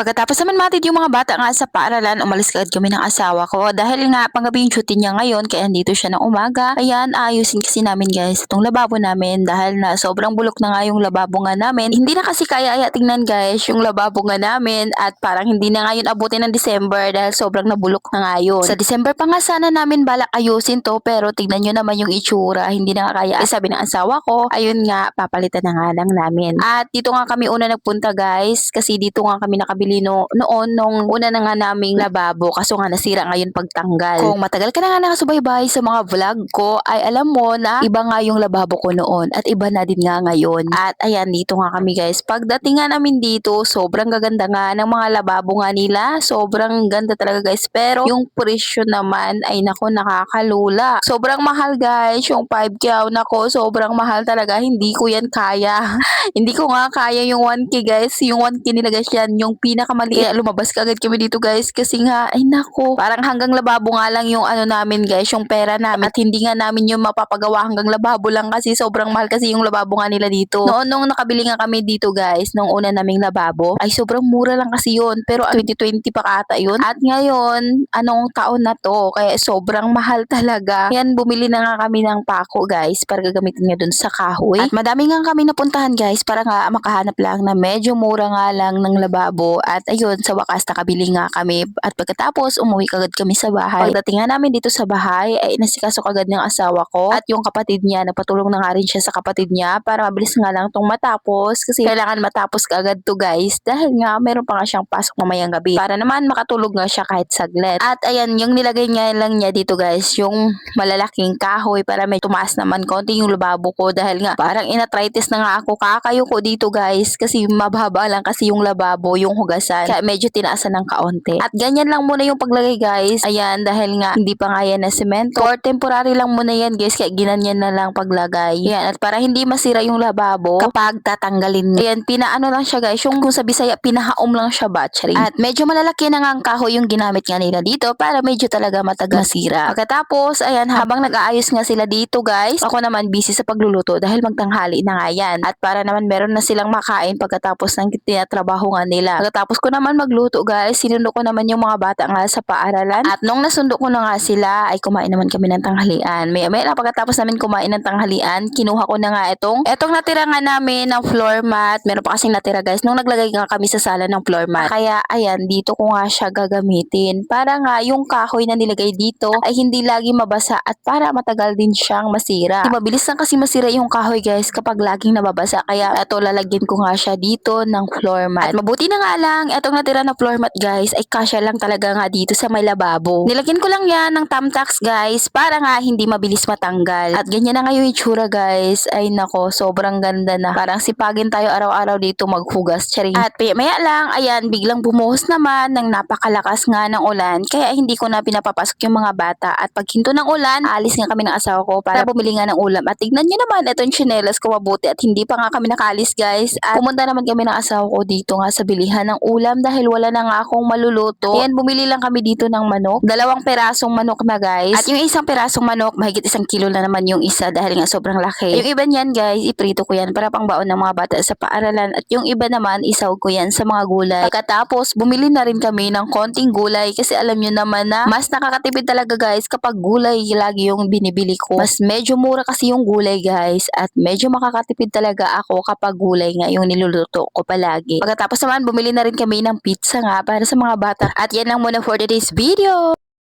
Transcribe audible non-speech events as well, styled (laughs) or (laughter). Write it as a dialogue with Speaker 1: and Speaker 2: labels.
Speaker 1: Pagkatapos naman matid yung mga bata nga sa paaralan, umalis kaagad kami ng asawa ko. Dahil nga panggabi yung shooting niya ngayon, kaya andito siya ng umaga. Ayan, ayusin kasi namin guys itong lababo namin dahil na sobrang bulok na nga yung lababo nga namin. Hindi na kasi kaya aya tingnan guys yung lababo nga namin at parang hindi na nga yun abutin ng December dahil sobrang nabulok na nga yun. Sa December pa nga sana namin balak ayusin to pero tignan nyo naman yung itsura. Hindi na nga kaya. Eh, sabi ng asawa ko, ayun nga, papalitan na nga lang namin. At dito nga kami una nagpunta guys kasi dito nga kami nakabili no, noon nung una na nga naming lababo kaso nga nasira ngayon pagtanggal. Kung matagal ka na nga nakasubaybay sa mga vlog ko ay alam mo na iba nga yung lababo ko noon at iba na din nga ngayon. At ayan dito nga kami guys. Pagdating nga namin dito sobrang gaganda nga ng mga lababo nga nila. Sobrang ganda talaga guys. Pero yung presyo naman ay nako nakakalula. Sobrang mahal guys. Yung 5K nako sobrang mahal talaga. Hindi ko yan kaya. (laughs) Hindi ko nga kaya yung 1K guys. Yung 1K nila guys yan. Yung pinakamaliit. Kaya lumabas ka kami dito guys. Kasi nga, ay nako. Parang hanggang lababo nga lang yung ano namin guys. Yung pera namin. At hindi nga namin yung mapapagawa hanggang lababo lang kasi sobrang mahal kasi yung lababo nga nila dito. Noon nung nakabili nga kami dito guys. Nung una naming lababo. Ay sobrang mura lang kasi yun. Pero 2020 pa kata yun. At ngayon, anong taon na to? Kaya sobrang mahal talaga. Yan, bumili na nga kami ng pako guys. Para gagamitin nga dun sa kahoy. At madami nga kami napuntahan guys. Para nga makahanap lang na medyo mura nga lang ng lababo. At ayun, sa wakas nakabili nga kami. At pagkatapos, umuwi kagad kami sa bahay. Pagdating nga namin dito sa bahay, ay nasikaso kagad ng asawa ko. At yung kapatid niya, nagpatulong na nga rin siya sa kapatid niya para mabilis nga lang tong matapos. Kasi kailangan matapos kaagad to guys. Dahil nga, meron pa nga siyang pasok mamayang gabi. Para naman makatulog nga siya kahit saglit. At ayan, yung nilagay nga lang niya dito guys, yung malalaking kahoy para may tumaas naman konti yung lababo ko. Dahil nga, parang inatritis na nga ako kakayo ko dito guys. Kasi mababa lang kasi yung lababo, yung hugasan. Kaya medyo tinaasan ng kaunti. At ganyan lang muna yung paglagay guys. Ayan, dahil nga hindi pa nga yan na semento. Or temporary lang muna yan guys. Kaya ginanyan na lang paglagay. Ayan, at para hindi masira yung lababo kapag tatanggalin niya. Ayan, pinaano lang siya guys. Yung kung sa Bisaya, pinahaom lang siya battery. At medyo malalaki na nga ang kahoy yung ginamit nga nila dito para medyo talaga matagal masira. Pagkatapos, ayan, habang nag-aayos nga sila dito guys, ako naman busy sa pagluluto dahil magtanghali na nga yan. At para naman meron na silang makain pagkatapos ng tinatrabaho nga nila. Pagkatapos ko naman magluto guys, sinundo ko naman yung mga bata nga sa paaralan. At nung nasundo ko na nga sila, ay kumain naman kami ng tanghalian. May may lang pagkatapos namin kumain ng tanghalian, kinuha ko na nga itong, etong natira nga namin ng floor mat. Meron pa kasing natira guys, nung naglagay nga kami sa sala ng floor mat. Kaya ayan, dito ko nga siya gagamitin. Para nga yung kahoy na nilagay dito ay hindi lagi mabasa at para matagal din siyang masira. Di mabilis lang kasi masira yung kahoy guys kapag laging nababasa. Kaya ito lalagyan ko nga siya dito ng floor mat. At mabuti na nga lang, etong natira na floor mat guys ay kasya lang talaga nga dito sa may lababo. Nilagyan ko lang yan ng tamtax guys para nga hindi mabilis matanggal. At ganyan na nga yung itsura guys. Ay nako, sobrang ganda na. Parang sipagin tayo araw-araw dito maghugas. Charing. At maya, lang, ayan, biglang bumuhos naman ng napakalakas nga ng ulan. Kaya hindi ko na pinapapasok yung mga bata. At pag hinto ng ulan, alis nga kami ng asawa ko para bumili nga ng ulam. At tignan nyo naman, itong chinelas ko mabuti at hindi pa nga kami nakaalis guys. At pumunta naman kami ng asawa ko dito nga sa bilihan ng ulam dahil wala na nga akong maluluto. Ayan, bumili lang kami dito ng manok. Dalawang perasong manok na guys. At yung isang perasong manok, mahigit isang kilo na naman yung isa dahil nga sobrang laki. Yung iba niyan guys, iprito ko yan para pang baon ng mga bata sa paaralan. At yung iba naman, isaw ko yan sa mga gulay. Pagkatapos, bumili na rin kami ng konting gulay kasi alam nyo naman na mas nakakatipid talaga guys kapag gulay lagi yung binibili ko. Mas medyo mura kasi yung gulay guys at medyo makakatipid talaga ako kapag gulay nga yung niluluto ko palagi. Pagkatapos naman, bumili na rin kami ng pizza nga para sa mga bata. At yan lang muna for today's video.